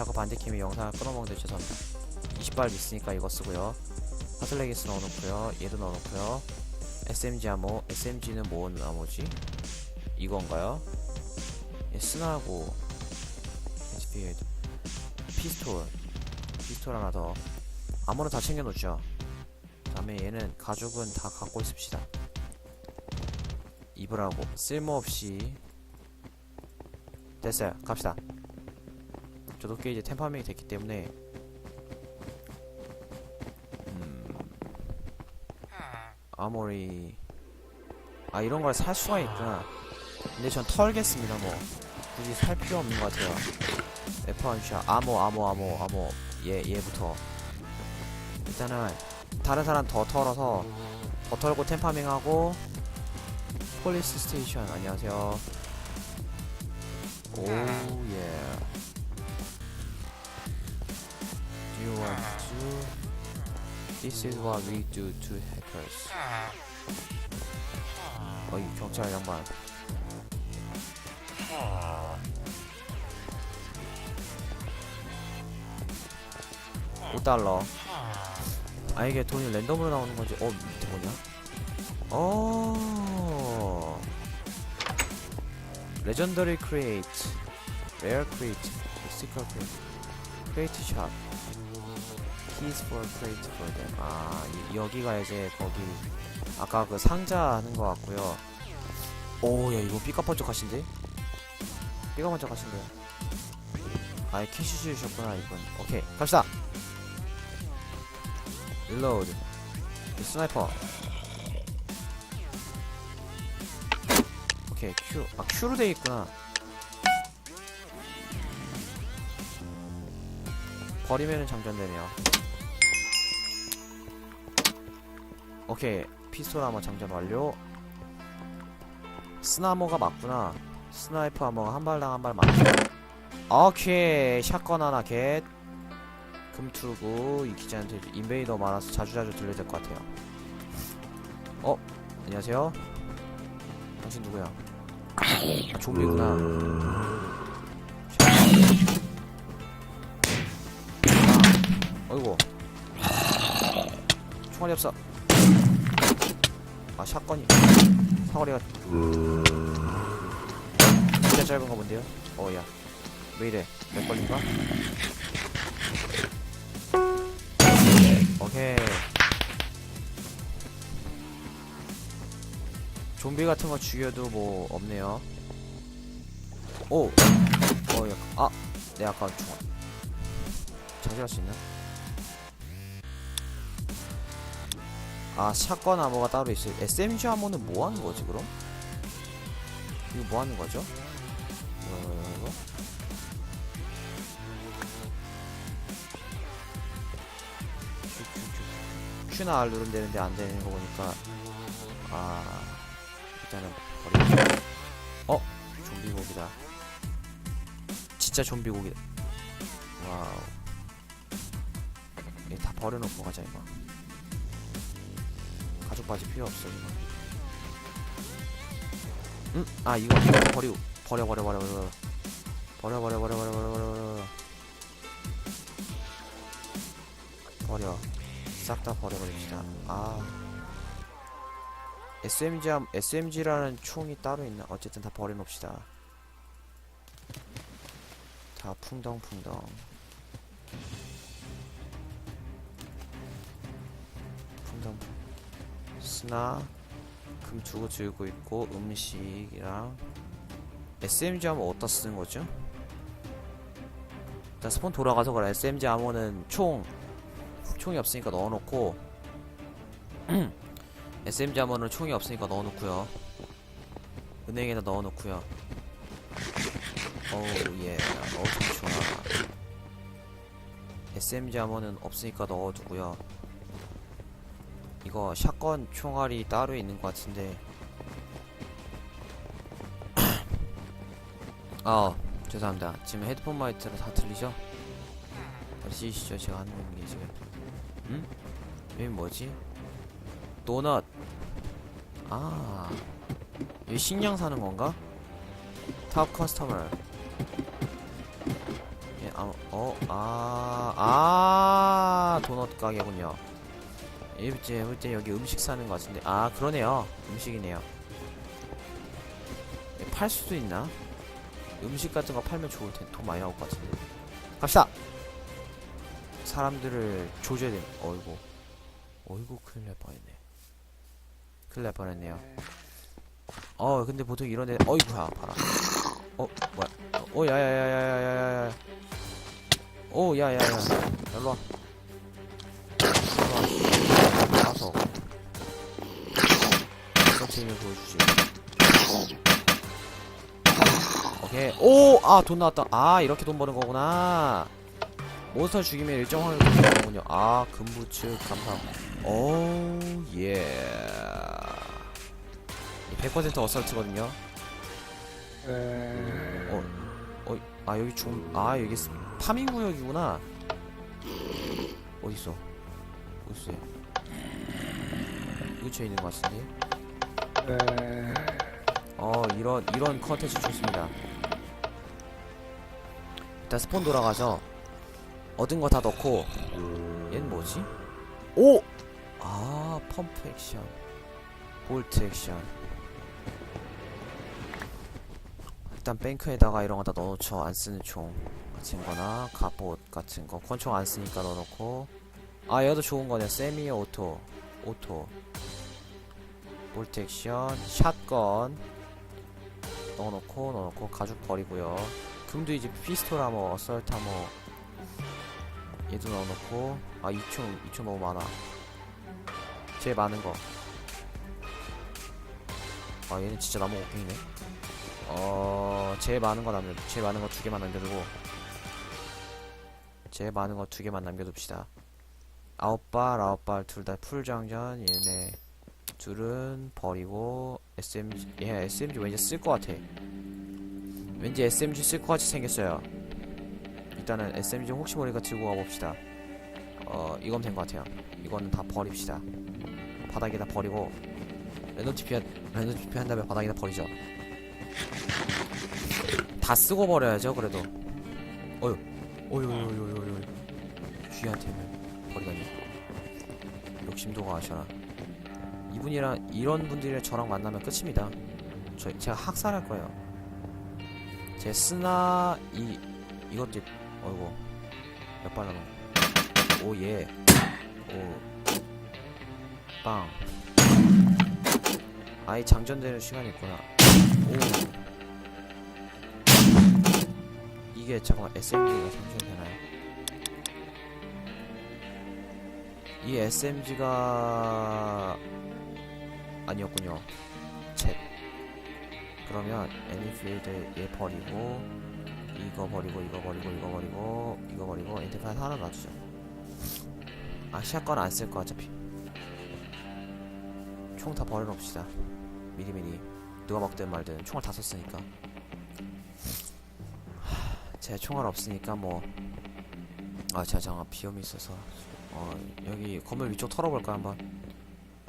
자꾸 반대캠이 영상을 끊어먹는데 죄송합니다 20발 있으니까 이거 쓰고요. 파슬레기스 넣어놓고요. 얘도 넣어놓고요. SMG 암호 SMG는 뭔 암호지? 이건가요? 예, 스나고 HP 피스톨 피스톨 하나 더. 암호는 다 챙겨놓죠. 그 다음에 얘는 가죽은 다 갖고 있읍시다. 입으라고. 쓸모없이. 됐어요. 갑시다 저도 꽤 이제 템파밍이 됐기 때문에. 음, 아모리. 아 이런 걸 살 수가 있구나. 근데 전 털겠습니다 뭐. 굳이 살 필요 없는 것 같아요. F1샷 아모 아모 아모 아모. 얘 얘부터. 일단은 다른 사람 더 털어서 더 털고 템파밍하고 폴리스 스테이션. 안녕하세요. 오예 you want to This is what we do to hackers. 어이 경찰 양반. 오달러 아 이게 돈이 랜덤으로 나오는 건지. 어 밑에 뭐냐? 어. 레전더리 크리에이트 레어 크리에이트 스티커 크리에이트 크리에이트 샵 keys for crate for them. 아 이- 여기가 이제 거기 아까 그 상자 하는 거 같고요. 오 야 이거 삐까번쩍하신데? 삐까번쩍하신데요? 아예 캐시 주셨구나 이분 오케이 갑시다. 릴로드 스나이퍼 오케이 큐. 아 큐로 돼 있구나. 버리면은 장전되네요. 오케이 피스톨 아머 장전 완료. 스나모가 맞구나. 스나이퍼 아머가 한 발당 한 발 맞죠. 오케이 샷건 하나 겟. 금투구 이 기자한테 인베이더 많아서 자주자주 들려야 될 것 같아요. 어 안녕하세요. 당신 누구야? 아, 좀비구나. 아, 어이구. 총알이 없어. 아, 샷건이. 사거리가. 진짜 짧은가 본데요? 어, 야. 왜 이래? 몇 걸린가? 오케이. 좀비 같은 거 죽여도 뭐 없네요. 오, 어, 야, 아, 내 아까 총 장전할 수 있나? 아, 샷건 암호가 따로 있어요. SMG 암호는 뭐 하는 거지 그럼? 이거 뭐 하는 거죠? 이거. Q나 R 누르면 되는데 안 되는 거 보니까 아 일단은 버리고 어? 좀비 고기다 진짜 좀비 고기다 와우 얘다 버려놓고 가자 이거 가죽 바지 필요 없어 이거 응? 아 이거 버리고 버려 버려 버려 버려 버려 버려 버려 버려 버려 버려 버려 버려 싹 다 버려버립시다 아 SMG 함, SMG라는 총이 따로 있나? 어쨌든 다 버려놓읍시다. 다 풍덩풍덩. 풍덩. 스나 금 두고 들고 있고 음식이랑 SMG 하면 어디다 쓰는 거죠? 일단 스폰 돌아가서 그래. SMG 암호는 총 총이 없으니까 넣어놓고 SMG 암호는 총이 없으니까 넣어놓고요. 은행에다 넣어놓고요. 어우 예, 어우 좋아. SMG 암호는 없으니까 넣어두고요. 이거 샷건 총알이 따로 있는 것 같은데. 아 죄송합니다. 지금 헤드폰 마이크로 다 들리죠? 들리시죠? 제가 하는 게 지금. 응? 여기 뭐지? 도넛. 아. 이 식량 사는 건가? 탑 커스터머. 예, 아, 어, 아, 아, 도넛 가게군요. 일제, 일제 여기 음식 사는 것 같은데. 아, 그러네요. 음식이네요. 예, 팔 수도 있나? 음식 같은 거 팔면 좋을 텐데. 돈 많이 나올 것 같은데. 갑시다! 사람들을 조져야 돼. 어이구. 어이구, 큰일 날 뻔했네. 큰일 날 뻔했네요. 어, 근데 보통 이런 데, 어이구야, 봐라. 어, 뭐야. 어, 야야야야야야야야. 오, 야야야. 일로와. 가서. 서칭을 보여주지. 오케이. 오! 아, 돈 나왔다. 아, 이렇게 돈 버는 거구나. 몬스터 죽이면 일정 확률로 돈 버는군요. 아, 금부츠 감상. 오, 예. 100% 어설트거든요. 어, 어, 아 여기 좀, 아 여기 스- 파밍 구역이구나. 있어요? 이 근처에 있는 것 같은데. 어, 이런 이런 컨텐츠 좋습니다. 일단 스폰 돌아가서 얻은 거 다 넣고 얘는 뭐지? 오! 아, 펌프 액션, 볼트 액션. 일단 뱅크에다가 이런 거 다 넣어놓죠. 안 쓰는 총 같은 거나 갑옷 같은 거. 권총 안 쓰니까 넣어놓고. 아, 얘도 좋은 거네. 세미 오토. 오토. 볼트 액션, 샷건. 넣어놓고, 넣어놓고, 가죽 버리고요. 금도 이제 피스톨 아머, 어설트 아머. 얘도 넣어놓고. 아, 2총, 2총 너무 많아. 제일 많은 거. 아, 얘는 진짜 나무 곡괭이네. 어 제일 많은 거 남겨 제일 많은 거 두 개만 남겨두고 제일 많은 거 두 개만 남겨둡시다 아홉 발 아홉 발 둘 다 풀장전 얘네 둘은 버리고 SMG 얘 SMG 왠지 쓸 것 같아. 왠지 SMG 쓸 것 같이 생겼어요. 일단은 SMG 혹시 모르니까 들고 가봅시다. 어 이건 된 것 같아요. 이거는 다 버립시다. 바닥에다 버리고 랜덤 TP 랜덤 TP 한 다음에 바닥에다 버리죠. 다 쓰고 버려야죠 그래도. 어휴. 어휴 어휴 어휴 어휴 쥐한테는 버리다니. 욕심도 가 하셔라 이분이랑 이런 분들이랑 저랑 만나면 끝입니다. 저 제가 학살할 거예요. 제 스나 이 이것도 어이구 몇발 남은 오예. 오빵. 아예 장전되는 시간이 있구나. 오. 이게 잠깐만 SMG가 장전되나요? 이 SMG가 아니었군요. jet그 그러면 애니필드 얘 버리고 이거 버리고 이거 버리고 이거 버리고 이거 버리고 엔티파이 하나 놔주죠. 아 샷건 안 쓸 거 어차피. 총 다 버려놓읍시다. 미리미리 누가 먹든 말든 총을 다 썼으니까. 제 총알 없으니까 뭐. 아, 제가 잠깐 비염이 있어서. 어, 여기 건물 위쪽 털어볼까 한번.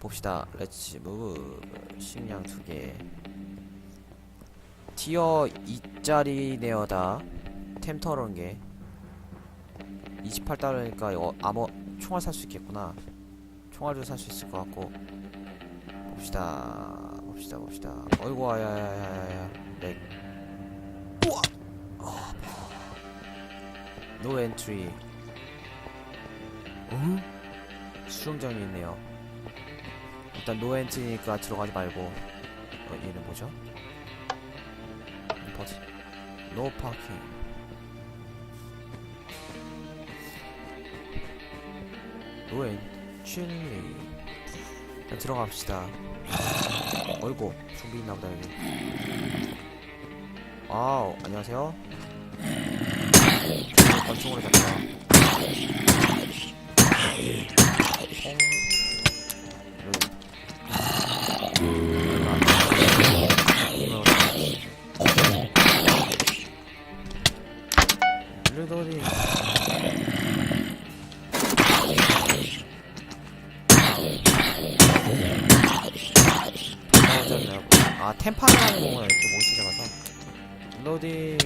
봅시다. 렛츠 무브. 식량 두 개. 티어 2짜리네요, 다. 템 털은 게. 28달러니까 이거 아머 총알 살 수 있겠구나. 총알도 살 수 있을 것 같고. 봅시다. 봅시다, 봅시다. 어이구, 야야야야야. 렉. 우와! 노 엔트리. 어? 수영장이 있네요. 일단 노 엔트리니까 들어가지 말고. 어, 얘는 뭐죠? 버스. 노 파킹. 노 엔트리. 일단 들어갑시다. 어이구, 좀비 있나보다 여기. 아우, 안녕하세요. 권총으로 잡자. 블루돌이. 아 템파라는 공을 좀 못 찾아가서 블루디